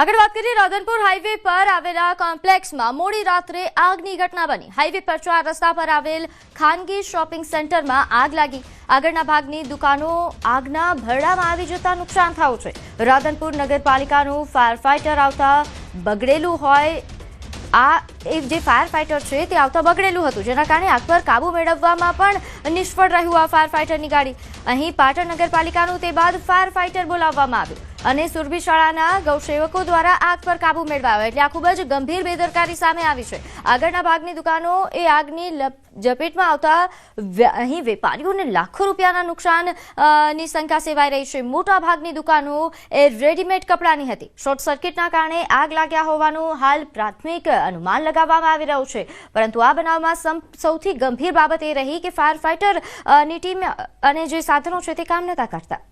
આગળ વાત કરીએ રાધનપુર હાઈવે પર આવેલા કોમ્પ્લેક્સમાં મોડી રાત્રે આગની ઘટના બની. હાઈવે પર ચાર રસ્તા પર આવેલ ખાનગી શોપિંગ સેન્ટરમાં આગ લાગી. આગળના ભાગની દુકાનો આગના ભરડામાં આવી જતા નુકસાન થયું છે. રાધનપુર નગરપાલિકાનું ફાયર ફાઈટર આવતા બગડેલું હોય, આ એ જે ફાયર ફાઈટર છે તે આવતા બગડેલું હતું. જેના કારણે આગ પર કાબુ મેળવવામાં પણ નિષ્ફળ રહ્યું આ ફાયર ફાઈટરની ગાડી. અહીં પાટણ નગરપાલિકાનું તે બાદ ફાયર ફાઈટર બોલાવવામાં આવ્યું. અને સુરભી શાળાના ગૌસેવકો દ્વારા આગ પર કાબુ મેળવાયો. એટલે આ ખૂબ જ ગંભીર બેદરકારી સામે આવી છે. આગળના ભાગની દુકાનો એ આગની ઝપેટમાં આવતા અહીં વેપારીઓને લાખો રૂપિયાના નુકસાન અ, ની સેવાઈ રહી છે. મોટા ભાગની દુકાનો એ રેડીમેડ કપડાની હતી. શોર્ટ સર્કિટના કારણે આગ લાગ્યા હોવાનું હાલ પ્રાથમિક અનુમાન લગાવવામાં આવી રહ્યું છે. પરંતુ આ બનાવમાં સૌથી ગંભીર બાબત એ રહી કે ફાયર ફાઇટરની ટીમ અને જે સાધનો છે તે કામ નહોતા કરતા.